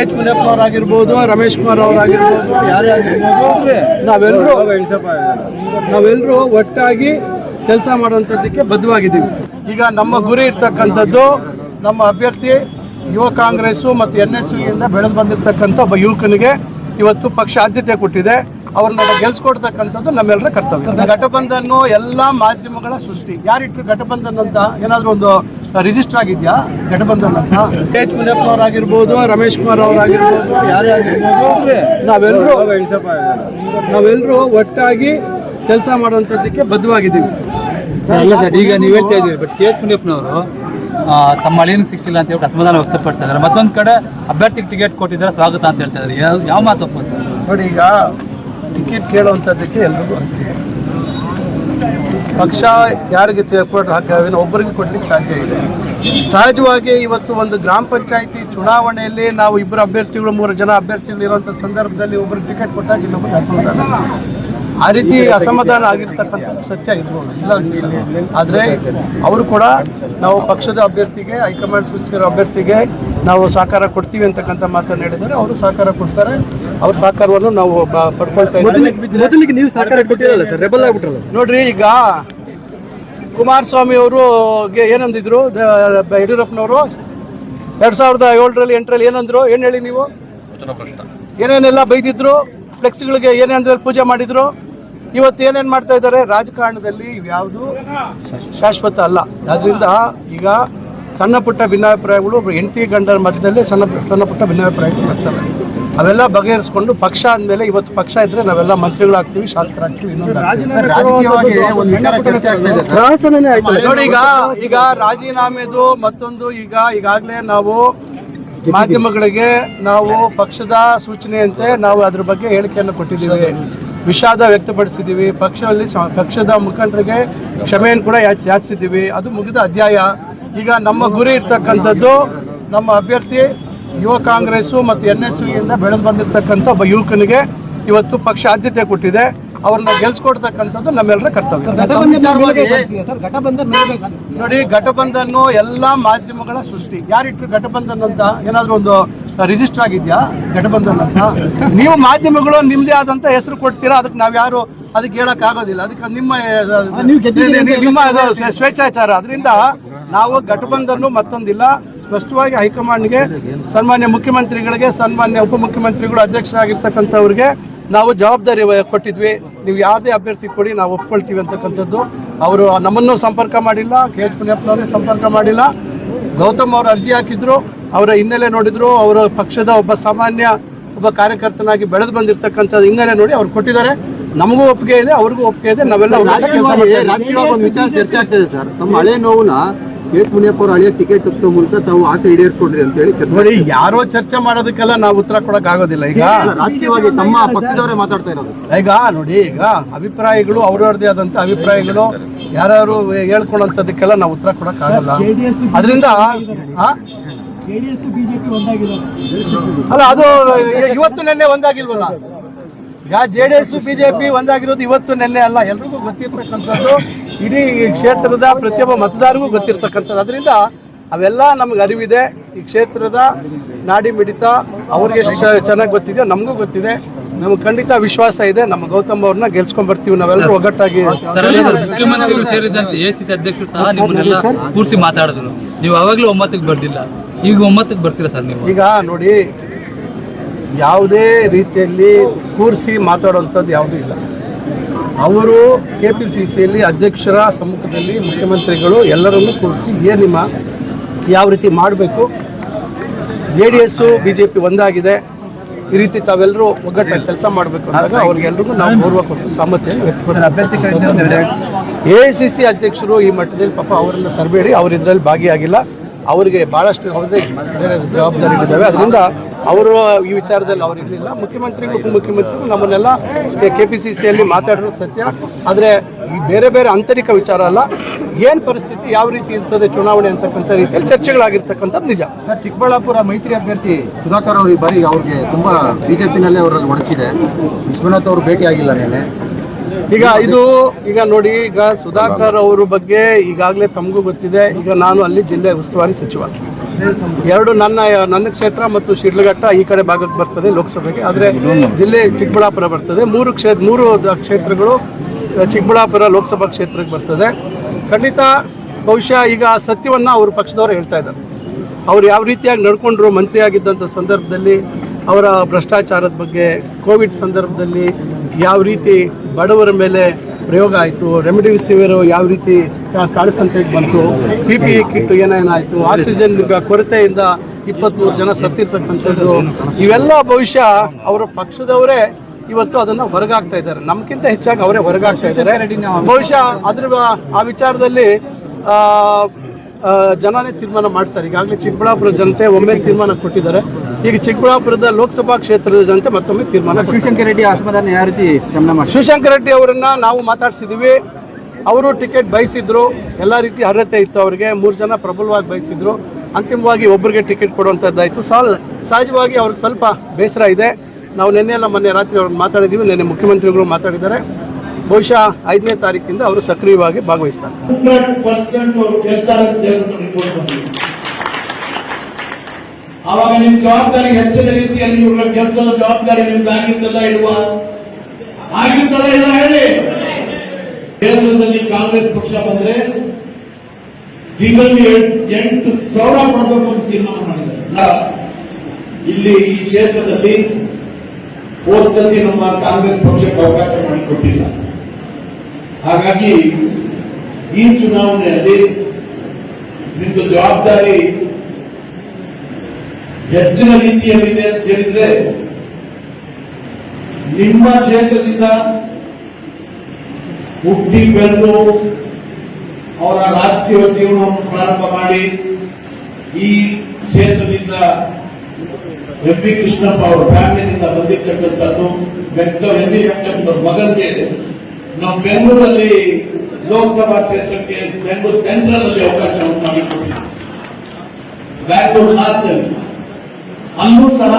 H ಮುನಿಯಪ್ಪನವ್ರು ಆಗಿರ್ಬೋದು ರಮೇಶ್ ಕುಮಾರ್ ಅವರಾಗಿರ್ಬೋದು, ಯಾರೇ ಆಗಿರ್ಬೋದು ನಾವೆಲ್ಲರೂ ನಾವೆಲ್ಲರೂ ಒಟ್ಟಾಗಿ ಕೆಲಸ ಮಾಡುವಂಥದ್ದಕ್ಕೆ ಬದ್ಧವಾಗಿದ್ದೀವಿ. ಈಗ ನಮ್ಮ ಗುರಿ ಇರ್ತಕ್ಕಂಥದ್ದು ನಮ್ಮ ಅಭ್ಯರ್ಥಿ ಯುವ ಕಾಂಗ್ರೆಸ್ಸು ಮತ್ತು ಎನ್ ಎಸ್ ಯುಯಿಂದ ಬೆಳೆದು ಬಂದಿರತಕ್ಕಂಥ ಒಬ್ಬ ಯುವಕನಿಗೆ ಇವತ್ತು ಪಕ್ಷ ಆದ್ಯತೆ ಕೊಟ್ಟಿದೆ. ಅವ್ರನ್ನ ಗೆಲ್ಸ್ಕೊಡ್ತಕ್ಕಂಥದ್ದು ನಮ್ಮೆಲ್ಲರ ಕರ್ತವ್ಯ. ಘಟಬಂಧನ್ ಎಲ್ಲ ಮಾಧ್ಯಮಗಳ ಸೃಷ್ಟಿ. ಯಾರಿಟ್ರು ಘಟಬಂಧನ್ ಅಂತ ಏನಾದರೂ ಒಂದು ರಿಜಿಸ್ಟರ್ ಆಗಿದ್ಯಾ? ಘಟಬಂಧನ್ ಅಂತ? ಎಚ್ ಮುನಿಯಪ್ಪನವರಾಗಿರ್ಬೋದು ರಮೇಶ್ ಕುಮಾರ್ ಅವರಾಗಿರ್ಬೋದು ಯಾರೇ ಆಗಿರ್ಬೋದು ನಾವೆಲ್ಲರೂ ನಾವೆಲ್ಲರೂ ಒಟ್ಟಾಗಿ ಕೆಲಸ ಮಾಡುವಂಥದ್ದಕ್ಕೆ ಬದ್ಧವಾಗಿದ್ದೀವಿ. ಅಲ್ಲ ಸರ್ ಈಗ ನೀವು ಹೇಳ್ತಾ ಇದ್ದೀವಿ ಬಟ್ ಕೆ ಎಚ್ ಮುನಿಯಪ್ಪನವರು ತಮ್ಮ ಅಳಿಯನ್ ಸಿಕ್ಕಿಲ್ಲ ಅಂತ ಹೇಳಿ ಅಸಮಾಧಾನ ವ್ಯಕ್ತಪಡ್ತಾ ಇದ್ದಾರೆ. ಮತ್ತೊಂದು ಕಡೆ ಅಭ್ಯರ್ಥಿಗೆ ಟಿಕೆಟ್ ಕೊಟ್ಟಿದ್ದಾರೆ ಸ್ವಾಗತ ಅಂತ ಹೇಳ್ತಾ ಇದ್ದಾರೆ. ಯಾವ ಮಾತು ನೋಡಿ ಈಗ ಟಿಕೆಟ್ ಕೇಳುವಂಥದ್ದಕ್ಕೆ ಎಲ್ರಿಗೂ. ಪಕ್ಷ ಯಾರಿಗೆ ಕೊಟ್ಟು ಹಾಕಿ ಒಬ್ಬರಿಗೆ ಕೊಡ್ಲಿಕ್ಕೆ ಸಾಧ್ಯ ಇದೆ ಸಹಜವಾಗಿ ಇವತ್ತು ಒಂದು ಗ್ರಾಮ ಪಂಚಾಯಿತಿ ಚುನಾವಣೆಯಲ್ಲಿ ನಾವು ಇಬ್ಬರು ಅಭ್ಯರ್ಥಿಗಳು, ಮೂರು ಜನ ಅಭ್ಯರ್ಥಿಗಳು ಇರುವಂಥ ಸಂದರ್ಭದಲ್ಲಿ ಒಬ್ಬರು ಟಿಕೆಟ್ ಕೊಟ್ಟಾಗ ಇನ್ನೊಬ್ಬರು ಅಸಮಾಧಾನ ಆ ರೀತಿ ಅಸಮಾಧಾನ ಆಗಿರ್ತಕ್ಕಂಥ ಸತ್ಯ ಇದ್ರು ಇಲ್ಲ ಆದರೆ ಅವರು ಕೂಡ ನಾವು ಪಕ್ಷದ ಅಭ್ಯರ್ಥಿಗೆ ಹೈಕಮಾಂಡ್ ಸೂಚಿಸಿರೋ ಅಭ್ಯರ್ಥಿಗೆ ನಾವು ಸಹಕಾರ ಕೊಡ್ತೀವಿ ಅಂತಕ್ಕಂಥ ಮಾತನ್ನು ಹೇಳಿದರೆ ಅವರು ಸಹಕಾರ ಕೊಡ್ತಾರೆ. ಅವ್ರ ಸಹಕಾರವನ್ನು ನಾವು ಪಡ್ಕೊಳ್ತಾ ಇದ್ದೀವಿ. ನೀವು ಸಹಕಾರ ಕೊಟ್ಟಿರಲ್ಲ ಸರ್? ರೆಬಲ್ ಆಗ್ಬಿಟ್ರಲ್ಲ ನೋಡ್ರಿ ಈಗ ಕುಮಾರಸ್ವಾಮಿ ಅವರು ಏನಂದಿದ್ರು? ದ- ಬ- ಯಡಿಯೂರಪ್ಪನವರು ಎರಡು ಸಾವಿರದ ಏಳರಲ್ಲಿ ಎಂಟರಲ್ಲಿ ಏನಂದ್ರು? ಏನು ಹೇಳಿ ನೀವು? ಏನೇನೆಲ್ಲ ಬೈದಿದ್ರು? ಫ್ಲೆಕ್ಸ್ಗಳಿಗೆ ಏನೇಂದ್ರೆ ಪೂಜೆ ಮಾಡಿದ್ರು? ಇವತ್ತು ಏನೇನು ಮಾಡ್ತಾ ಇದ್ದಾರೆ? ರಾಜಕಾರಣದಲ್ಲಿ ಯಾವುದು ಶಾಶ್ವತ ಅಲ್ಲ. ಅದರಿಂದ ಈಗ ಸಣ್ಣ ಪುಟ್ಟ ಭಿನ್ನಾಭಿಪ್ರಾಯಗಳು ಹೆಂಡತಿ ಗಂಡರ ಮಧ್ಯದಲ್ಲಿ ಸಣ್ಣ ಸಣ್ಣ ಪುಟ್ಟ ಭಿನ್ನಾಭಿಪ್ರಾಯಗಳು ಬರ್ತವೆ. ಅವೆಲ್ಲ ಬಗೆಹರಿಸ್ಕೊಂಡು ಪಕ್ಷ ಅಂದಮೇಲೆ ಇವತ್ತು ಪಕ್ಷ ಇದ್ರೆ ನಾವೆಲ್ಲ ಮಂತ್ರಿಗಳಾಗ್ತೀವಿ ಶಾಸಕರಾಗ್ತೀವಿ ನೋಡಿ ಈಗ ಈಗ ರಾಜೀನಾಮೆದು ಮತ್ತೊಂದು ಈಗ ಈಗಾಗಲೇ ನಾವು ಮಾಧ್ಯಮಗಳಿಗೆ ನಾವು ಪಕ್ಷದ ಸೂಚನೆಯಂತೆ ನಾವು ಅದ್ರ ಬಗ್ಗೆ ಹೇಳಿಕೆಯನ್ನು ಕೊಟ್ಟಿದ್ದೀವಿ. ವಿಷಾದ ವ್ಯಕ್ತಪಡಿಸಿದ್ದೀವಿ. ಪಕ್ಷದಲ್ಲಿ ಪಕ್ಷದ ಮುಖಂಡರಿಗೆ ಕ್ಷಮೆಯನ್ನು ಕೂಡ ಯಾಚ್, ಯಾಚಿಸಿದ್ದೀವಿ. ಅದು ಮುಗಿದ ಅಧ್ಯಾಯ. ಈಗ ನಮ್ಮ ಗುರಿ ಇರ್ತಕ್ಕಂಥದ್ದು ನಮ್ಮ ಅಭ್ಯರ್ಥಿ ಯುವ ಕಾಂಗ್ರೆಸ್ಸು ಮತ್ತು ಎನ್ ಎಸ್ ಯುಯಿಂದ ಬೆಳೆದು ಬಂದಿರತಕ್ಕಂಥ ಒಬ್ಬ ಯುವಕನಿಗೆ ಇವತ್ತು ಪಕ್ಷ ಆದ್ಯತೆ ಕೊಟ್ಟಿದೆ. ಅವ್ರನ್ನ ಗೆಲ್ಸ್ಕೊಡ್ತಕ್ಕಂಥದ್ದು ನಮ್ಮೆಲ್ಲರ ಕರ್ತವ್ಯ. ನೋಡಿ ಘಟಬಂಧನ್ ಎಲ್ಲ ಮಾಧ್ಯಮಗಳ ಸೃಷ್ಟಿ. ಯಾರಿಟ್ರು ಘಟಬಂಧನ್ ಅಂತ ಏನಾದರೂ ಒಂದು ರಿಜಿಸ್ಟರ್ ಆಗಿದ್ಯಾ? ಘಟಬಂಧನ್ ಅಂತ? ನೀವು ಮಾಧ್ಯಮಗಳು ನಿಮ್ದೇ ಆದಂತ ಹೆಸರು ಕೊಡ್ತೀರಾ? ಅದಕ್ಕೆ ನಾವು ಯಾರು ಅದಕ್ಕೆ ಹೇಳಕ್ ಆಗೋದಿಲ್ಲ ಅದಕ್ಕೆ ನಿಮ್ಮ ನಿಮ್ಮ ಅದು ಸ್ವೇಚ್ಛಾಚಾರ. ಅದರಿಂದ ನಾವು ಘಟಬಂಧನ್ ಮತ್ತೊಂದಿಲ್ಲ. ಸ್ಪಷ್ಟವಾಗಿ ಹೈಕಮಾಂಡ್ಗೆ ಸನ್ಮಾನ್ಯ ಮುಖ್ಯಮಂತ್ರಿಗಳಿಗೆ ಸನ್ಮಾನ್ಯ ಉಪಮುಖ್ಯಮಂತ್ರಿಗಳು ಅಧ್ಯಕ್ಷರಾಗಿರ್ತಕ್ಕಂಥವ್ರಿಗೆ ನಾವು ಜವಾಬ್ದಾರಿ ಕೊಟ್ಟಿದ್ವಿ. ನೀವು ಯಾವುದೇ ಅಭ್ಯರ್ಥಿ ಕೊಡಿ ನಾವು ಒಪ್ಕೊಳ್ತೀವಿ ಅಂತಕ್ಕಂಥದ್ದು. ಅವರು ನಮ್ಮನ್ನು ಸಂಪರ್ಕ ಮಾಡಿಲ್ಲ ಕೆ. ಎಚ್. ಮುನಿಯಪ್ಪನವ್ರನ್ನ ಸಂಪರ್ಕ ಮಾಡಿಲ್ಲ. ಗೌತಮ್ ಅವರು ಅರ್ಜಿ ಹಾಕಿದ್ರು ಅವರ ಹಿನ್ನೆಲೆ ನೋಡಿದ್ರು ಅವರ ಪಕ್ಷದ ಒಬ್ಬ ಸಾಮಾನ್ಯ ಒಬ್ಬ ಕಾರ್ಯಕರ್ತನಾಗಿ ಬೆಳೆದು ಬಂದಿರತಕ್ಕಂಥ ಹಿನ್ನೆಲೆ ನೋಡಿ ಅವ್ರು ಕೊಟ್ಟಿದ್ದಾರೆ. ನಮಗೂ ಒಪ್ಪಿಗೆ ಇದೆ ಅವ್ರಿಗೂ ಒಪ್ಪಿಗೆ ಇದೆ ನಾವೆಲ್ಲ ಚರ್ಚೆ ಆಗ್ತಾ ಇದೆ ಸರ್. ತಮ್ಮ ಹಳೆ ನೋವನ್ನ ಕೆ ಮುನಿಯಪ್ಪ ಅವರು ಹಳೆಯ ಟಿಕೆಟ್ ತಪ್ಪಿಸೋ ಮೂಲಕ ತಾವು ಆಸೆ ಈಡೇರಿಸ್ಕೊಂಡ್ರಿ ಅಂತ ಹೇಳಿ ಚರ್ಚೆ ನೋಡಿ ಯಾರೋ ಚರ್ಚೆ ಮಾಡೋದಕ್ಕೆಲ್ಲ ನಾವು ಉತ್ತರ ಕೊಡಕ್ ಆಗೋದಿಲ್ಲ. ಈಗ ರಾಜಕೀಯವಾಗಿ ತಮ್ಮ ಪಕ್ಷದವರೇ ಮಾತಾಡ್ತಾ ಇರೋದು. ಈಗ ನೋಡಿ ಈಗ ಅಭಿಪ್ರಾಯಗಳು ಅವ್ರವ್ರದೇ ಆದಂತ ಅಭಿಪ್ರಾಯಗಳು ಯಾರ್ಯಾರು ಹೇಳ್ಕೊಳಂತದಕ್ಕೆಲ್ಲ ನಾವು ಉತ್ತರ ಕೊಡಕ್ ಆಗಲ್ಲ. ಅದರಿಂದ ಅಲ್ಲ ಅದು ಇವತ್ತು ನೆನ್ನೆ ಒಂದಾಗಿಲ್ವಲ್ಲ? ಈಗ ಜೆ ಡಿ ಎಸ್ ಬಿಜೆಪಿ ಒಂದಾಗಿರೋದು ಇವತ್ತು ನೆನ್ನೆ ಅಲ್ಲ. ಎಲ್ರಿಗೂ ಗೊತ್ತಿರ್ತಕ್ಕಂಥದ್ದು. ಇಡೀ ಕ್ಷೇತ್ರದ ಪ್ರತಿಯೊಬ್ಬ ಮತದಾರರಿಗೂ ಗೊತ್ತಿರ್ತಕ್ಕಂಥದ್ದು. ಅದರಿಂದ ಅವೆಲ್ಲ ನಮ್ಗೆ ಅರಿವಿದೆ. ಈ ಕ್ಷೇತ್ರದ ನಾಡಿ ಮಿಡಿತ ಅವ್ರಿಗೆ ಚೆನ್ನಾಗಿ ಗೊತ್ತಿದೆಯೋ ನಮಗೂ ಗೊತ್ತಿದೆ. ನಮ್ಗೆ ಖಂಡಿತ ವಿಶ್ವಾಸ ಇದೆ. ನಮ್ಮ ಗೌತಮ್ ಅವ್ರನ್ನ ಗೆಲ್ಸ್ಕೊಂಡ್ ಬರ್ತೀವಿ. ನಾವೆಲ್ಲರೂ ಒಗ್ಗಟ್ಟಾಗಿ ಮುಖ್ಯಮಂತ್ರಿಗಳು ಸೇರಿದಂತೆ ಎ ಸಿ ಸಿ ಅಧ್ಯಕ್ಷರು ಸಹ ನಿಮ್ಮನ್ನೆಲ್ಲ ಕೂರಿಸಿ ಮಾತಾಡಿದ್ರು. ನೀವು ಅವಾಗಲೂ ಒಮ್ಮತಕ್ಕೆ ಬರ್ದಿಲ್ಲ. ಈಗ ಒಮ್ಮತಕ್ಕೆ ಬರ್ತೀರಾ ಸರ್ ನೀವು? ಈಗ ನೋಡಿ ಯಾವುದೇ ರೀತಿಯಲ್ಲಿ ಕೂರಿಸಿ ಮಾತಾಡುವಂಥದ್ದು ಯಾವುದೂ ಇಲ್ಲ. ಅವರು ಕೆ ಪಿ ಸಿ ಸಿಯಲ್ಲಿ ಅಧ್ಯಕ್ಷರ ಸಮ್ಮುಖದಲ್ಲಿ ಮುಖ್ಯಮಂತ್ರಿಗಳು ಎಲ್ಲರನ್ನೂ ಕೂರಿಸಿ ಏನು ನಿಮ್ಮ ಯಾವ ರೀತಿ ಮಾಡಬೇಕು? J D S B J P ಒಂದಾಗಿದೆ. ಈ ರೀತಿ ತಾವೆಲ್ಲರೂ ಒಗ್ಗಟ್ಟಾಗಿ ಕೆಲಸ ಮಾಡಬೇಕು ಅಂದಾಗ ಅವ್ರಿಗೆಲ್ರಿಗೂ ನಾವು ಗೌರವ ಕೊಟ್ಟು ಸಾಮರ್ಥ್ಯ ವ್ಯಕ್ತಪಡಿಸ್ತೀವಿ ಎ ಐ ಸಿ ಸಿ ಅಧ್ಯಕ್ಷರು ಈ ಮಟ್ಟದಲ್ಲಿ ಪಾಪ ಅವರನ್ನು ತರಬೇಡಿ ಅವರು ಇದರಲ್ಲಿ ಭಾಗಿಯಾಗಿಲ್ಲ. ಅವರಿಗೆ ಭಾಳಷ್ಟು ಅವ್ರದ್ದೇ ಜವಾಬ್ದಾರಿಗಳಿದ್ದಾವೆ ಅದರಿಂದ ಅವರು ಈ ವಿಚಾರದಲ್ಲಿ ಅವರು ಇರಲಿಲ್ಲ. ಮುಖ್ಯಮಂತ್ರಿಗಳು ನಮ್ಮನ್ನೆಲ್ಲ ಕೆ ಪಿ ಸಿ ಸಿಯಲ್ಲಿ ಮಾತಾಡಿರೋದು ಸತ್ಯ. ಆದರೆ ಈ ಬೇರೆ ಬೇರೆ ಆಂತರಿಕ ವಿಚಾರ ಅಲ್ಲ. ಏನು ಪರಿಸ್ಥಿತಿ, ಯಾವ ರೀತಿ ಇರ್ತದೆ ಚುನಾವಣೆ ಅಂತಕ್ಕಂಥ ರೀತಿಯಲ್ಲಿ ಚರ್ಚೆಗಳಾಗಿರ್ತಕ್ಕಂಥದ್ದು ನಿಜ. ಸರ್, ಚಿಕ್ಕಬಳ್ಳಾಪುರ ಮೈತ್ರಿ ಅಭ್ಯರ್ಥಿ ಸುಧಾಕರ್ ಅವರು ಈ ಬಾರಿ ಅವ್ರಿಗೆ ತುಂಬ ಬಿಜೆಪಿನಲ್ಲೇ ಅವರಲ್ಲಿ ಒಡಕಿದೆ ವಿಶ್ವನಾಥ್ ಅವರು ಭೇಟಿಯಾಗಿಲ್ಲ ಈಗ ಇದು, ಈಗ ನೋಡಿ, ಈಗ ಸುಧಾಕರ್ ಅವರ ಬಗ್ಗೆ ಈಗಾಗಲೇ ತಮಗೂ ಗೊತ್ತಿದೆ. ಈಗ ನಾನು ಅಲ್ಲಿ ಜಿಲ್ಲೆ ಉಸ್ತುವಾರಿ ಸಚಿವ. ಎರಡು ನನ್ನ ನನ್ನ ಕ್ಷೇತ್ರ ಮತ್ತು ಶಿಡ್ಲಘಟ್ಟ ಈ ಕಡೆ ಭಾಗಕ್ಕೆ ಬರ್ತದೆ ಲೋಕಸಭೆಗೆ. ಆದರೆ ಜಿಲ್ಲೆ ಚಿಕ್ಕಬಳ್ಳಾಪುರ ಬರ್ತದೆ. ಮೂರು ಕ್ಷೇತ್ರ ಮೂರು ಕ್ಷೇತ್ರಗಳು ಚಿಕ್ಕಬಳ್ಳಾಪುರ ಲೋಕಸಭಾ ಕ್ಷೇತ್ರಕ್ಕೆ ಬರ್ತದೆ. ಖಂಡಿತ ಬಹುಶಃ ಈಗ ಸತ್ಯವನ್ನು ಅವರು ಪಕ್ಷದವರು ಹೇಳ್ತಾ ಇದ್ದಾರೆ. ಅವ್ರು ಯಾವ ರೀತಿಯಾಗಿ ನಡ್ಕೊಂಡ್ರು ಮಂತ್ರಿ ಆಗಿದ್ದಂಥ ಸಂದರ್ಭದಲ್ಲಿ ಅವರ ಭ್ರಷ್ಟಾಚಾರದ ಬಗ್ಗೆ ಕೋವಿಡ್ ಸಂದರ್ಭದಲ್ಲಿ ಯಾವ ರೀತಿ ಬಡವರ ಮೇಲೆ ಪ್ರಯೋಗ ಆಯಿತು ರೆಮಿಡಿಸಿವಿರ್ ಯಾವ ರೀತಿ ಕಾ- ಕಾಳಸಂತೆಗೆ ಬಂತು ಪಿ ಪಿ ಇ ಕಿಟ್ ಏನೇನಾಯಿತು ಆಕ್ಸಿಜನ್ ಕೊರತೆಯಿಂದ ಇಪ್ಪತ್ತ್ಮೂರು ಜನ ಸತ್ತಿರ್ತಕ್ಕಂಥದ್ದು ಇವೆಲ್ಲ ಭವಿಷ್ಯ ಅವರ ಪಕ್ಷದವರೇ ಇವತ್ತು ಅದನ್ನ ಹೊರಗಾಗ್ತಾ ಇದ್ದಾರೆ. ನಮಗಿಂತ ಹೆಚ್ಚಾಗಿ ಅವರೇ ಹೊರಗಾಗ್ತಾ ಇದ್ದಾರೆ. ಬಹುಶಃ ಅದ್ರ ಆ ವಿಚಾರದಲ್ಲಿ ಜನನೇ ತೀರ್ಮಾನ ಮಾಡ್ತಾರೆ. ಈಗಾಗಲೇ ಚಿಕ್ಕಬಳ್ಳಾಪುರ ಜನತೆ ಒಮ್ಮೆ ತೀರ್ಮಾನ ಕೊಟ್ಟಿದ್ದಾರೆ. ಈಗ ಚಿಕ್ಕಬಳ್ಳಾಪುರದ ಲೋಕಸಭಾ ಕ್ಷೇತ್ರದ ಜನತೆ ಮತ್ತೊಮ್ಮೆ ತೀರ್ಮಾನ ಶಿವಶಂಕರ ರೆಡ್ಡಿ ಅಸಮಾಧಾನ ಯಾವ ರೀತಿ ಶಿವಶಂಕರ್ ರೆಡ್ಡಿ ಅವರನ್ನ ನಾವು ಮಾತಾಡ್ಸಿದೀವಿ. ಅವರು ಟಿಕೆಟ್ ಬಯಸಿದ್ರು. ಎಲ್ಲ ರೀತಿ ಅರ್ಹತೆ ಇತ್ತು ಅವರಿಗೆ. ಮೂರು ಜನ ಪ್ರಬಲವಾಗಿ ಬಯಸಿದ್ರು. ಅಂತಿಮವಾಗಿ ಒಬ್ಬರಿಗೆ ಟಿಕೆಟ್ ಕೊಡುವಂಥದ್ದಾಯಿತು ಸಾಲ್ ಸಹಜವಾಗಿ ಅವ್ರಿಗೆ ಸ್ವಲ್ಪ ಬೇಸರ ಇದೆ. ನಾವು ನಿನ್ನೆ ಎಲ್ಲ ಮೊನ್ನೆ ರಾತ್ರಿ ಅವ್ರು ಮಾತಾಡಿದ್ದೀವಿ ನಿನ್ನೆ ಮುಖ್ಯಮಂತ್ರಿಗಳು ಮಾತಾಡಿದ್ದಾರೆ. ಬಹುಶಃ ಐದನೇ ತಾರೀಕಿಂದ ಅವರು ಸಕ್ರಿಯವಾಗಿ ಭಾಗವಹಿಸ್ತಾರೆ. ಅವಾಗ ನಿಮ್ ಜವಾಬ್ದಾರಿ ಹೆಚ್ಚಿನ ರೀತಿಯಲ್ಲಿ ಇವ್ರ ಕೆಲಸದ ಜವಾಬ್ದಾರಿ ನಿಮ್ದು ಆಗಿದ್ದಲ್ಲ ಇಲ್ವಾ? ಆಗಿದ್ದಲ್ಲ ಇಲ್ಲ ಹೇಳಿ. ಕೇಂದ್ರದಲ್ಲಿ ಕಾಂಗ್ರೆಸ್ ಪಕ್ಷ ಬಂದ್ರೆ ತಿಂಗಳಲ್ಲಿ ಎಂಟು ಸಾವಿರ ಕೊಡಬೇಕು ಅಂತ ತೀರ್ಮಾನ ಮಾಡಿದ್ದಾರೆ. ಇಲ್ಲಿ ಈ ಕ್ಷೇತ್ರದಲ್ಲಿ ಹೋದ ನಮ್ಮ ಕಾಂಗ್ರೆಸ್ ಪಕ್ಷಕ್ಕೆ ಅವಕಾಶ ಮಾಡಿಕೊಟ್ಟಿಲ್ಲ. ಹಾಗಾಗಿ ಈ ಚುನಾವಣೆಯಲ್ಲಿ ನಿಮ್ದು ಜವಾಬ್ದಾರಿ ಹೆಚ್ಚಿನ ರೀತಿಯಲ್ಲಿದೆ ಅಂತ ಹೇಳಿದ್ರೆ ನಿಮ್ಮ ಕ್ಷೇತ್ರದಿಂದ ಹುಟ್ಟಿ ಬೆಳೆದು ಅವರ ರಾಜಕೀಯ ಜೀವನವನ್ನು ಪ್ರಾರಂಭ ಮಾಡಿ ಈ ಕ್ಷೇತ್ರದಿಂದ ಎಂ ಪಿ ಕೃಷ್ಣಪ್ಪ ಅವರ ಫ್ಯಾಮಿಲಿಯಿಂದ ಬಂದಿರ್ತಕ್ಕಂಥದ್ದು ವ್ಯಕ್ತ ಎಂ ಪಿ ವೆಂಕಟಪ್ಪನವ್ರ ಮಗನಿಗೆ ನಾವು ಬೆಂಗಳೂರಲ್ಲಿ ಲೋಕಸಭಾ ಕ್ಷೇತ್ರಕ್ಕೆ ಬೆಂಗಳೂರು ಸೆಂಟ್ರಲ್ ಅಲ್ಲಿ ಅವಕಾಶವನ್ನು ಮಾಡಿಕೊಟ್ಟಿದ್ದೀವಿ. ಬ್ಯಾಂಗ್ಳೂರು ನಾರ್ತ್ ಅಲ್ಲಿ ಸಹ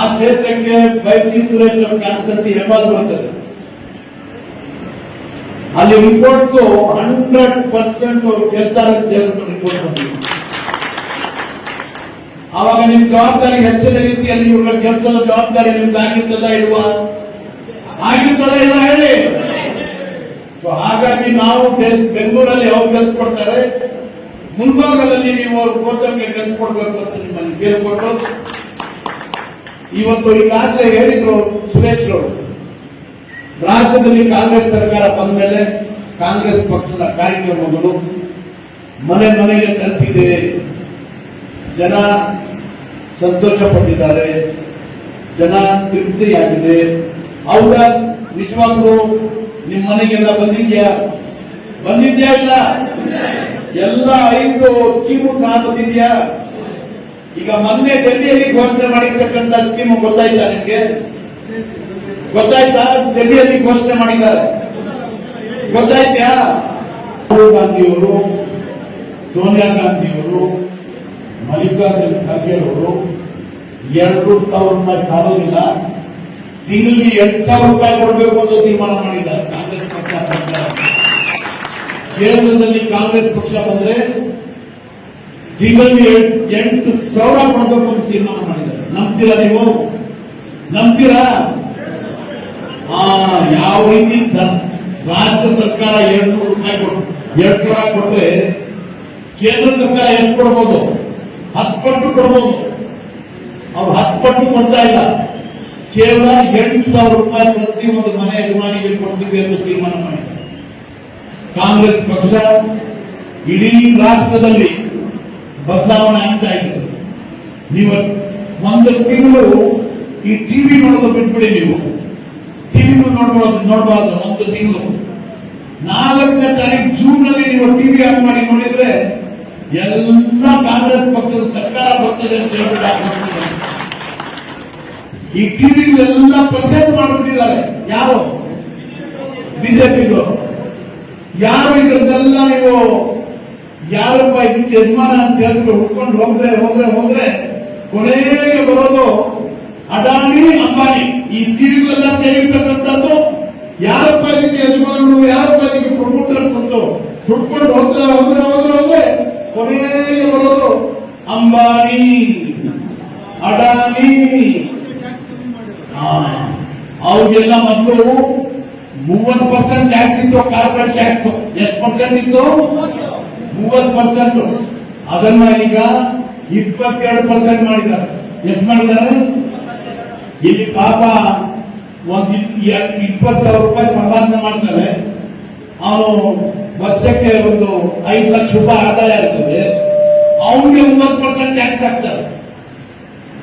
ಆ ಕ್ಷೇತ್ರಕ್ಕೆ ಬೈಕಿ ಸುರೇಶ್ ಅವ್ರ ಕಾನ್ಸ್ಟೆನ್ಸಿ ಹೆಬ್ಬಾಲ್ ಬರ್ತದೆ. ಅಲ್ಲಿ ರಿಪೋರ್ಟ್ಸ್ ಹಂಡ್ರೆಡ್ ಪರ್ಸೆಂಟ್ ಅವ್ರು ರಿಪೋರ್ಟ್ ಬಂದಿದೆ. ಆವಾಗ ನಿಮ್ ಜವಾಬ್ದಾರಿ ಹೆಚ್ಚಿನ ರೀತಿಯಲ್ಲಿ ಇವ್ರನ್ನ ಕೆಲಸದ ಜವಾಬ್ದಾರಿ ನಿಮ್ದು ಆಗಿರ್ತದ ಇಲ್ವಾ? ಆಗಿರ್ತದ ಇಲ್ಲ ಹೇಳಿ. ಸೊ ಹಾಗಾಗಿ ನಾವು ಬೆಂಗಳೂರಲ್ಲಿ ಯಾವ ಕೆಲಸ ಕೊಡ್ತಾರೆ? ಮುಂದೋಗಲಲ್ಲಿ ನೀವು ಅವ್ರು ಪ್ರೋಗ್ರಾಮ್ಗೆ ಕೆಲಸ ಕೊಡ್ಬೇಕು ಅಂತ ನಿಮ್ಮಲ್ಲಿ ಕೇಳ್ಕೊಂಡು, ಇವತ್ತು ಈಗಾಗಲೇ ಹೇಳಿದ್ರು ಸುರೇಶ್ ರವರು ರಾಜ್ಯದಲ್ಲಿ ಕಾಂಗ್ರೆಸ್ ಸರ್ಕಾರ ಬಂದ ಮೇಲೆ ಕಾಂಗ್ರೆಸ್ ಪಕ್ಷದ ಕಾರ್ಯಕ್ರಮಗಳು ಮನೆ ಮನೆಗೆ ತಲುಪಿದೆ. ಜನ ಸಂತೋಷ ಪಟ್ಟಿದ್ದಾರೆ ಜನ ತೃಪ್ತಿಯಾಗಿದೆ. ಅವರ ನಿಜವಾಗ್ಲೂ ನಿಮ್ಮ ಮನೆಗೆಲ್ಲ ಬಂದಿದ್ಯಾ? ಬಂದಿದ್ಯಾ ಇಲ್ಲ? ಎಲ್ಲ ಐದು ಸ್ಕೀಮು ಸಹ ಬಂದಿದ್ಯಾ? ಈಗ ಮೊನ್ನೆ ಡೆಲ್ಲಿಯಲ್ಲಿ ಘೋಷಣೆ ಮಾಡಿರ್ತಕ್ಕಂಥ ಸ್ಕೀಮು ಗೊತ್ತಾಯ್ತಾ ನಿಮ್ಗೆ? ಗೊತ್ತಾಯ್ತಾ? ಡೆಲ್ಲಿಯಲ್ಲಿ ಘೋಷಣೆ ಮಾಡಿದ್ದಾರೆ. ಗೊತ್ತಾಯ್ತಾ? ರಾಹುಲ್ ಗಾಂಧಿಯವರು, ಸೋನಿಯಾ ಗಾಂಧಿಯವರು, ಮಲ್ಲಿಕಾರ್ಜುನ್ ಖರ್ಗೆ ಅವರು ಎರಡು ಸಾವಿರ ರೂಪಾಯಿ ಸಾಲೋದಿಲ್ಲ ತಿಂಗಳಿಗೆ ಎಂಟು ಸಾವಿರ ರೂಪಾಯಿ ಕೊಡಬೇಕು ಅಂತ ತೀರ್ಮಾನ ಮಾಡಿದ್ದಾರೆ. ಕಾಂಗ್ರೆಸ್ ಪಕ್ಷ ಕೇಂದ್ರದಲ್ಲಿ ಕಾಂಗ್ರೆಸ್ ಪಕ್ಷ ಬಂದ್ರೆ ತಿಂಗಳಿಗೆ ಎಂಟು ಸಾವಿರ ಕೊಡಬೇಕು ಅಂತ ತೀರ್ಮಾನ ಮಾಡಿದ್ದಾರೆ. ನಂಬ್ತೀರಾ ನೀವು? ನಂಬ್ತೀರಾ? ಆ, ಯಾವ ರೀತಿ ರಾಜ್ಯ ಸರ್ಕಾರ ಎರಡು ನೂರು ರೂಪಾಯಿ ಕೊಟ್ಟು ಎರಡ್ ಸಾವಿರ ಕೊಟ್ಟರೆ ಕೇಂದ್ರ ಸರ್ಕಾರ ಎಷ್ಟು ಕೊಡ್ಬೋದು? ಹತ್ತು ಪಟ್ಟು ಕೊಡ್ಬೋದು. ಅವ್ರು ಹತ್ತು ಪಟ್ಟು ಕೊಡ್ತಾ ಇಲ್ಲ. ಕೇವಲ ಎಂಟು ಸಾವಿರ ರೂಪಾಯಿ ಪ್ರತಿ ಒಂದು ಮನೆ ಯಜಮಾನಿಗೆ ಕೊಡ್ತೀವಿ ಎಂದು ತೀರ್ಮಾನ ಮಾಡಿದೆ ಕಾಂಗ್ರೆಸ್ ಪಕ್ಷ ಇಡೀ ರಾಷ್ಟ್ರದಲ್ಲಿ ಬದಲಾವಣೆ ಆಗ್ತಾ ಇದೆ. ನೀವು ಒಂದು ತಿಂಗಳು ಈ ಟಿವಿ ನೋಡೋದು ಬಿಟ್ಬಿಡಿ ನೀವು. ಟಿವಿ ನೋಡ್ಬೋದು ನೋಡಬಾರ್ದು, ಒಂದು ತಿಂಗಳು. ನಾಲ್ಕನೇ ತಾರೀಕು ಜೂನ್ನಲ್ಲಿ ನೀವು ಟಿವಿ ಆನ್ ಮಾಡಿ ನೋಡಿದ್ರೆ ಎಲ್ಲ ಕಾಂಗ್ರೆಸ್ ಪಕ್ಷದ ಸರ್ಕಾರ ಬರ್ತದೆ ಅಂತ ಹೇಳ್ಬಿಟ್ಟು. ಈ ಟಿವಿ ಎಲ್ಲ ಪ್ರಚಾರ ಮಾಡಿಬಿಟ್ಟಿದ್ದಾರೆ. ಯಾರು? ಬಿಜೆಪಿಗಳು ಯಾರು ಇದನ್ನೆಲ್ಲ ನೀವು ಯಾರಪ್ಪ ಇದಕ್ಕೆ ಯಜಮಾನ ಅಂತ ಹೇಳ್ಬಿಟ್ಟು ಹುಡ್ಕೊಂಡು ಹೋದ್ರೆ ಹೋದ್ರೆ ಹೋದ್ರೆ ಕೊನೆಗೆ ಬರೋದು ಅಡಾನಿ, ಅಂಬಾನಿ. ಈ ಟಿವಿಗಳೆಲ್ಲ ಸೇರಿರ್ತಕ್ಕಂಥದ್ದು ಯಾರಪ್ಪ ಇದಕ್ಕೆ ಯಜಮಾನರು, ಯಾರಪ್ಪ ಇದಕ್ಕೆ ಪ್ರಮೋಟರ್ಸ್ ಅಂತ ಹುಡ್ಕೊಂಡು ಹೋದ್ರೆ ಹೋದ್ರೆ ಹೋದ್ರೆ ಹೋದ್ರೆ ಕೊನೆಗೆ ಬರೋದು ಅಂಬಾನಿ, ಅಡಾನಿ. ಅವ್ರಿಗೆಲ್ಲ ಮೊದಲು ಮೂವತ್ತು ಪರ್ಸೆಂಟ್ ಟ್ಯಾಕ್ಸ್ ಇತ್ತು ಕಾರ್ಪೊರೇಟ್ ಟ್ಯಾಕ್ಸ್ ಎಷ್ಟು ಪರ್ಸೆಂಟ್ ಇತ್ತು? ಮೂವತ್ತು ಪರ್ಸೆಂಟ್ ಅದನ್ನ ಈಗ ಇಪ್ಪತ್ತೆರಡು ಪರ್ಸೆಂಟ್ ಮಾಡಿದ್ದಾರೆ. ಎಷ್ಟು ಮಾಡಿದ್ದಾರೆ? ಇಲ್ಲಿ ಪಾಪ ಒಂದು ಇಪ್ಪತ್ತು ಸಾವಿರ ರೂಪಾಯಿ ಸಂಪಾದನೆ ಮಾಡ್ತಾರೆ. ಅವನು ವರ್ಷಕ್ಕೆ ಒಂದು ಐದು ಲಕ್ಷ ರೂಪಾಯಿ ಆದಾಯ ಇರ್ತದೆ ಅವನಿಗೆ ಮೂವತ್ತು ಪರ್ಸೆಂಟ್ ಟ್ಯಾಕ್ಸ್ ಹಾಕ್ತಾರೆ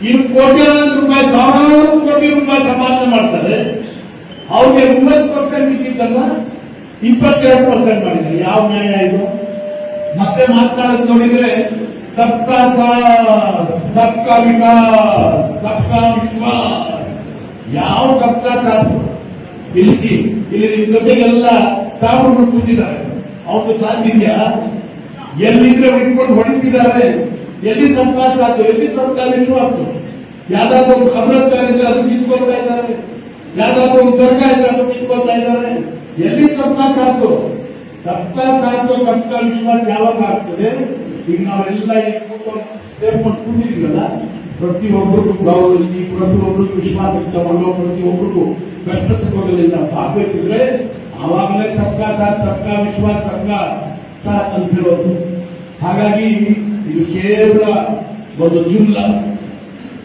ಇನ್ನು ಕೋಟಿ ರೂಪಾಯಿ, ಸಾವಿರಾರು ಕೋಟಿ ರೂಪಾಯಿ ಸಂಪಾದನೆ ಮಾಡ್ತಾರೆ. ಅವ್ರಿಗೆ ಮೂವತ್ತು ಪರ್ಸೆಂಟ್ ಇದ್ದಿದ್ದಲ್ಲ ಇಪ್ಪತ್ತೆರಡು ಪರ್ಸೆಂಟ್ ಮಾಡಿದ್ದಾರೆ. ಯಾವ ನ್ಯಾಯ ಇದು? ಮತ್ತೆ ಮಾತನಾಡೋದು ನೋಡಿದ್ರೆ ಸಬ್ಕಾ ಸಬ್ಕಾ ವಿಕಾಸ್ ಸಬ್ಕಾ ವಿಶ್ವಾಸ ಯಾವ ಸಬ್ಕಾ ಸಾಥ್ ಇಲ್ಲಿ ಇಲ್ಲಿ ನಿಮ್ ಜೊತೆಗೆಲ್ಲ ಸಾವಿರ ಕೂತಿದ್ದಾರೆ. ಅವ್ರಿಗೆ ಸಾಧ್ಯ ಇದೆಯಾ ಎಲ್ಲಿದ್ರೆ ಇಟ್ಕೊಂಡು ಹೊಡಿತಿದ್ದಾರೆ? ಎಲ್ಲಿ ಸಂಪಾದ ಆಯ್ತು ಎಲ್ಲಿ ಸರ್ಕಾರ ವಿಶ್ವಾಸ? ಯಾವ್ದಾದ್ರು ಒಂದು ಖಬರಸ್ತಾರ ಇದ್ರೆ ಅದು ಕಿತ್ಕೊಳ್ತಾ ಇದ್ದಾರೆ. ಯಾವ್ದಾದ್ರು ಒಂದು ದರ್ಗ ಇದ್ರೆ ಅದು ಕಿತ್ಕೊಳ್ತಾ ಇದ್ದಾರೆ. ಎಲ್ಲಿ ಸಂಪಾದ ಆಯ್ತು ಸರ್ಕಾರ ಸಾಕು ಸರ್ಕಾರ ವಿಶ್ವಾಸ ಯಾವಾಗ ಆಗ್ತದೆ? ಈಗ ನಾವೆಲ್ಲ ಸೇರ್ಕೊಂಡು ಕೂತಿದ್ದೀವಲ್ಲ ಪ್ರತಿಯೊಬ್ಬರಿಗೂ ಗೌರವಿಸಿ, ಪ್ರತಿಯೊಬ್ಬರಿಗೂ ವಿಶ್ವಾಸ ತಗೊಂಡು ಪ್ರತಿಯೊಬ್ಬರಿಗೂ ಕಷ್ಟ ಸುಖಗಳಿಂದ ಭಾಗವಹಿಸಿದ್ರೆ ಆವಾಗಲೇ ಸರ್ಕಾರ ಸಾಥ್, ಸರ್ಕಾರ ವಿಶ್ವಾಸ, ಸರ್ಕಾರ ಸಾಥ್ ಅಂತ ಹೇಳೋದು ಹಾಗಾಗಿ ಇದು ಕೇವಲ ಒಂದು ಜುಲ್ಲ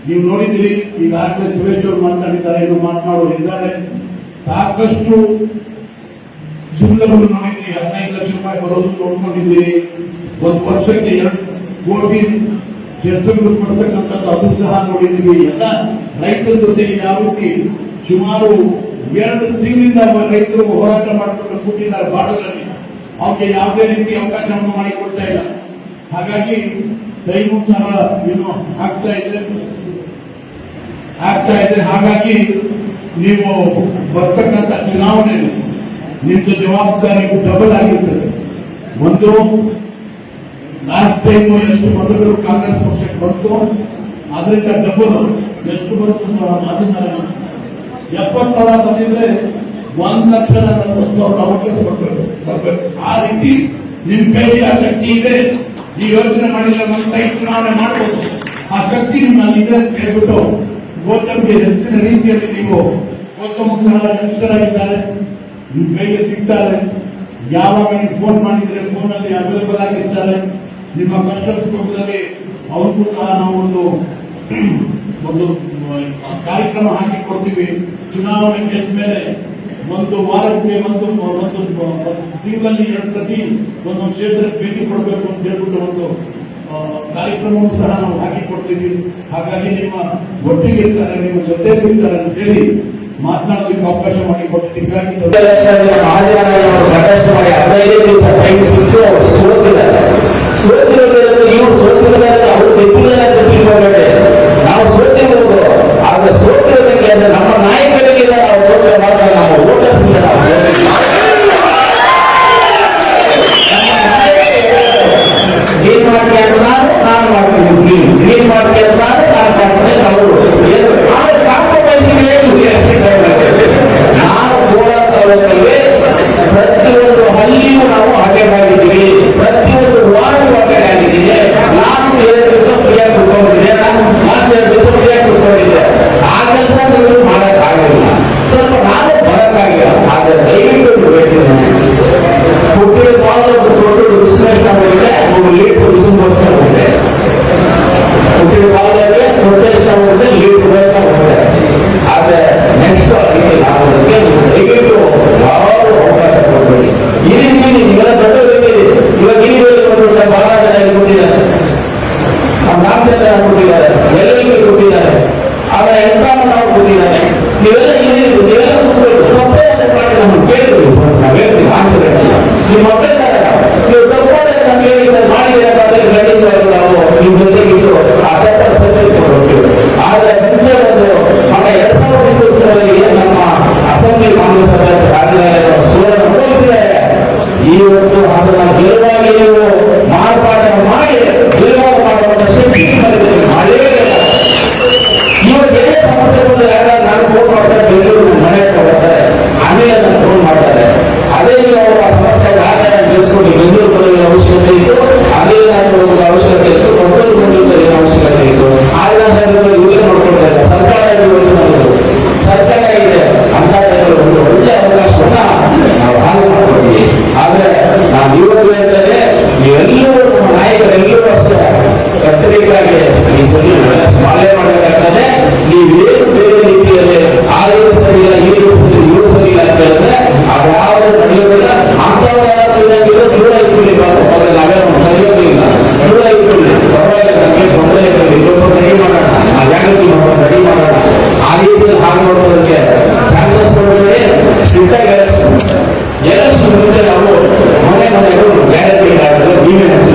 ನೀವು ನೋಡಿದಿರಿ ಈಗಾಗಲೇ ಸುರೇಶ್ ಅವರು ಮಾತನಾಡಿದ್ದಾರೆ, ಏನು ಮಾತನಾಡೋರು ಇದ್ದಾರೆ. ಸಾಕಷ್ಟು ಜುಲ್ಲಗಳು ನೋಡಿದ್ರಿ ಹದಿನೈದು ಲಕ್ಷ ರೂಪಾಯಿ ಬರೋದು ನೋಡ್ಕೊಂಡಿದ್ದೀರಿ. ಒಂದು ವರ್ಷಕ್ಕೆ ಎರಡು ಕೋಟಿ ಕೆಲಸಗಳು ಕೊಡ್ತಕ್ಕಂಥದ್ದು ಅದು ಸಹ ನೋಡಿದ್ದೀವಿ. ಎಲ್ಲ ರೈತರ ಜೊತೆ ಯಾವ ರೀತಿ ಸುಮಾರು ಎರಡು ತಿಂಗಳಿಂದ ರೈತರು ಹೋರಾಟ ಮಾಡಿಕೊಂಡು ಕೂತಿದ್ದಾರೆ ಬಾಡದಲ್ಲಿ ಅವ್ರಿಗೆ ಯಾವುದೇ ರೀತಿ ಅವಕಾಶವನ್ನು ಮಾಡಿಕೊಡ್ತಾ ಇಲ್ಲ. ಹಾಗಾಗಿ ಟೈಮು ಸಹ ಏನು ಆಗ್ತಾ ಇದೆ? ಆಗ್ತಾ ಇದೆ. ಹಾಗಾಗಿ ನೀವು ಬರ್ತಕ್ಕಂಥ ಚುನಾವಣೆ ನಿಮ್ದು ಜವಾಬ್ದಾರಿ ಡಬಲ್ ಆಗಿರ್ತದೆ. ಒಂದು ಲಾಸ್ಟ್ ಟೈಮ್ ಎಷ್ಟು ಮತಗಳು ಕಾಂಗ್ರೆಸ್ ಪಕ್ಷಕ್ಕೆ ಬಂತು ಅದರಿಂದ ಡಬಲ್ ಎಷ್ಟು ಬಂತು ಅದನ್ನ ಎಪ್ಪತ್ತು ಸಾವಿರ ಬಂದಿದ್ರೆ ಒಂದ್ ಲಕ್ಷದ ನಲವತ್ತು ಸಾವಿರ ಅವಕಾಶ ಬರ್ಬೇಕು ಆ ರೀತಿ ನಿಮ್ ಕೈಯಲ್ಲಿ ಶಕ್ತಿ ಇದೆ. ಈ ಯೋಚನೆ ಮಾಡಿದ್ರೆ ನಮ್ಮ ಕೈ ಚುನಾವಣೆ ಮಾಡಬಹುದು ಆ ಶಕ್ತಿ ನಿಮ್ಮಲ್ಲಿ ಇದೆ ಅಂತ ಹೇಳ್ಬಿಟ್ಟು ಗೌತಮ್ಗೆ ಹೆಚ್ಚಿನ ರೀತಿಯಲ್ಲಿ ನೀವು ಗೌತಮ್ ಸಹ ಯಂಗ್ಸ್ಟರಾಗಿದ್ದಾರೆ ನಿಮ್ ಕೈಗೆ ಸಿಗ್ತಾರೆ. ಯಾವಾಗ ನೀವು ಫೋನ್ ಮಾಡಿದ್ರೆ ಫೋನಲ್ಲಿ ಅವೈಲೇಬಲ್ ಆಗಿರ್ತಾರೆ. ನಿಮ್ಮ ಕಷ್ಟ ಸುಖದಲ್ಲಿ ಅವ್ರಿಗೂ ಸಹ ನಾವು ಒಂದು ಒಂದು ಕಾರ್ಯಕ್ರಮ ಹಾಕಿ ಕೊಡ್ತೀವಿ ಚುನಾವಣೆ ಗೆದ್ದ ಮೇಲೆ ಒಂದು ವಾರಕ್ಕೆ ಒಂದು ಒಂದು ತಿಂಗಳಲ್ಲಿ ಎರಡು ಪ್ರತಿ ಒಂದು ಕ್ಷೇತ್ರಕ್ಕೆ ಭೇಟಿ ಕೊಡಬೇಕು ಅಂತ ಹೇಳ್ಬಿಟ್ಟು ಒಂದು ಕಾರ್ಯಕ್ರಮವನ್ನು ಸಹ ನಾವು ಹಾಕಿ ಕೊಡ್ತೀವಿ ಹಾಗಾಗಿ ನಿಮ್ಮ ಒಟ್ಟಿಗೆ ಇರ್ತಾರೆ, ನಿಮ್ಮ ಜೊತೆ ಇರ್ತಾರೆ ಅಂತ ಹೇಳಿ ಮಾತನಾಡೋದಕ್ಕೆ ಅವಕಾಶ ಮಾಡಿ ಕೊಟ್ಟಿದ್ದಕ್ಕಾಗಿ ಲಕ್ಷದಲ್ಲಿ ಮಹಾಜನರಾಗಿ ಅವರು ಕಂಟೆಸ್ಟ್ ಮಾಡಿ ಹದಿನೈದೇ ದಿವಸ ಟೈಮ್ ಸಿಕ್ಕು ಅವರು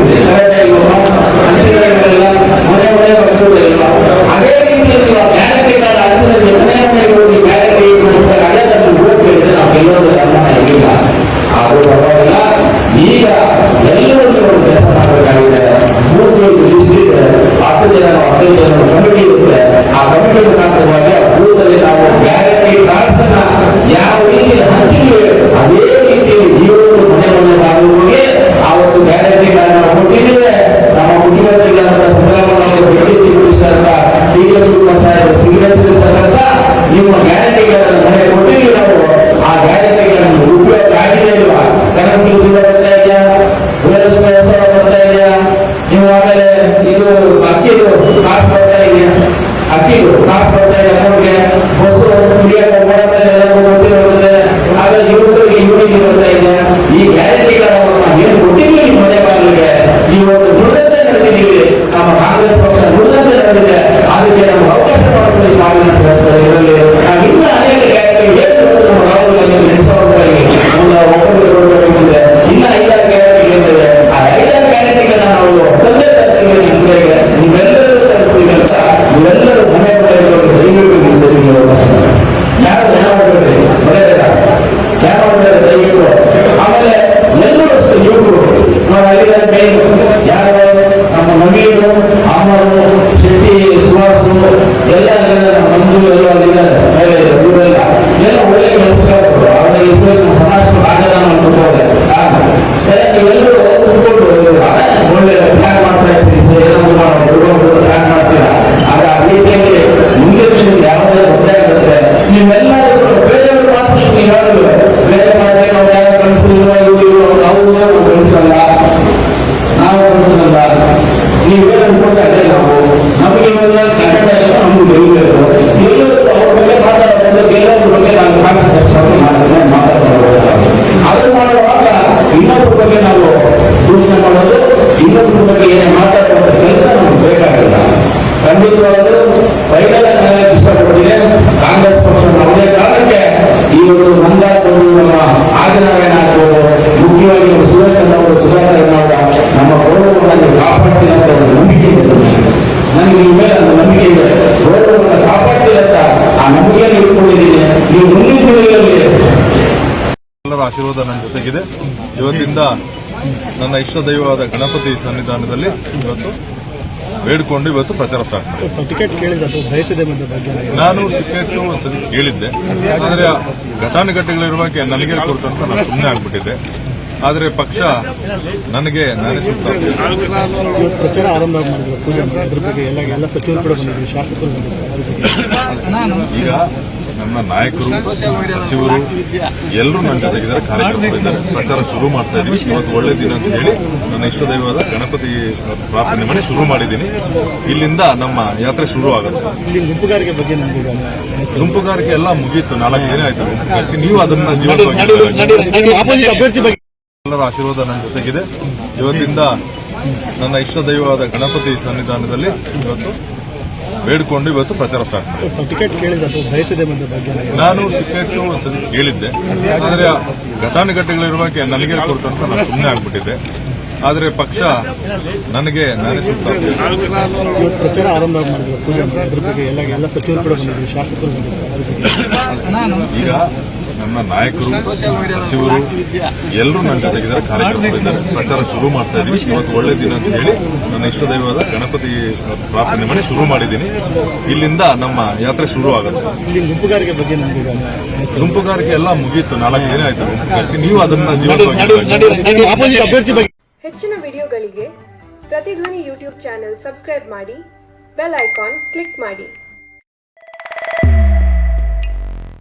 Amen. கிடைக்கிறது ಇವತ್ತಿಂದ ನನ್ನ ಇಷ್ಟ ದೈವವಾದ ಗಣಪತಿ ಸನ್ನಿಧಾನದಲ್ಲಿ ಇವತ್ತು ಬೇಡಿಕೊಂಡು ಇವತ್ತು ಪ್ರಚಾರ ಸ್ಟಾರ್ಟ್ ಮಾಡಿದೆ. ನಾನು ಟಿಕೆಟ್ ಒಂದ್ಸತಿ ಕೇಳಿದ್ದೆ. ಆದರೆ ಘಟಾನುಘಟಿಗಳಿರುವಾಗ ನನಗೆ ಕೊಡ್ತಂತ ನಾನು ಸುಮ್ಮನೆ ಆಗ್ಬಿಟ್ಟಿದ್ದೆ. ಆದರೆ ಪಕ್ಷ ನನಗೆ ನಾನೇ ಸುತ್ತ ಪ್ರಚಾರ ಆರಂಭ ಮಾಡಿದ್ರು ಈಗ ನನ್ನ ನಾಯಕರು ಸಚಿವರು ಎಲ್ಲರೂ ನನ್ನ ಜೊತೆಗಿದ್ದಾರೆ ಕಾರ್ಯಕರ್ತರು ಪ್ರಚಾರ ಶುರು ಮಾಡ್ತಾ ಇದ್ದೀವಿ ಇವತ್ತು ಒಳ್ಳೆ ದಿನ ಅಂತ ಹೇಳಿ ನನ್ನ ಇಷ್ಟ ದೈವವಾದ ಗಣಪತಿ ಪ್ರಾರ್ಥನೆ ಮಾಡಿ ಶುರು ಮಾಡಿದ್ದೀನಿ. ಇಲ್ಲಿಂದ ನಮ್ಮ ಯಾತ್ರೆ ಶುರು ಆಗುತ್ತೆ ಗುಂಪುಗಾರಿಕೆ ಬಗ್ಗೆ ಗುಂಪುಗಾರಿಕೆ ಎಲ್ಲ ಮುಗೀತು. ನಾಲ್ಕು ದಿನ ಆಯ್ತು ಗುಂಪುಗಾರಿಕೆ. ನೀವು ಅದನ್ನ ಎಲ್ಲರ ಆಶೀರ್ವಾದ ನನ್ನ ಜೊತೆಗಿದೆ. ಇವತ್ತಿಂದ ನನ್ನ ಇಷ್ಟ ದೈವವಾದ ಗಣಪತಿ ಸನ್ನಿಧಾನದಲ್ಲಿ ಇವತ್ತು ಬೇಡಿಕೊಂಡು ಇವತ್ತು ಪ್ರಚಾರ ಸ್ಟಾರ್ಟ್ ಟಿಕೆಟ್ ನಾನು ಟಿಕೆಟ್ ಕೇಳಿದ್ದೆ. ಆದರೆ ಘಟಾನುಘಟಿಗಳಿರುವಾಗ ನನಗೆ ಕೊಡ್ತು ಅಂತ ನಾನು ಸುಮ್ಮನೆ ಆಗ್ಬಿಟ್ಟಿದ್ದೆ. ಆದರೆ ಪಕ್ಷ ನನಗೆ ನಾನೇ ಸುತ್ತ ಪ್ರಚಾರ ಆರಂಭ ಮಾಡಿದ್ರು ಈಗ ನನ್ನ ನಾಯಕರು ಸಚಿವರು ಎಲ್ಲರೂ ನನ್ನ ಜೊತೆಗಿದ್ದಾರೆ ಕಾರ್ಯಕ್ರಮಗಳು ಪ್ರಚಾರ ಶುರು ಮಾಡ್ತಾ ಇದ್ದೀವಿ ಇವತ್ತು ಒಳ್ಳೆ ದಿನ ಅಂತ ಹೇಳಿ ನನ್ನ ಇಷ್ಟ ದೈವದ ಗಣಪತಿ ಪ್ರಾರ್ಥನೆ ಮಾಡಿ ಶುರು ಮಾಡಿದ್ದೀನಿ. ಇಲ್ಲಿಂದ ನಮ್ಮ ಯಾತ್ರೆ ಶುರು ಆಗುತ್ತೆ ಗುಂಪುಗಾರಿಕೆ ಬಗ್ಗೆ ಗುಂಪುಗಾರಿಕೆ ಎಲ್ಲ ಮುಗಿಯಿತು ನಾಲ್ಕು ದಿನ ಆಯ್ತು ಗುಂಪುಗಾರಿಕೆ. ನೀವು ಅದನ್ನ ಹೆಚ್ಚಿನ ವಿಡಿಯೋಗಳಿಗೆ ಪ್ರತಿಧ್ವನಿ ಯೂಟ್ಯೂಬ್ ಚಾನೆಲ್ ಸಬ್ಸ್ಕ್ರೈಬ್ ಮಾಡಿ ಬೆಲ್ ಐಕಾನ್ ಕ್ಲಿಕ್ ಮಾಡಿ.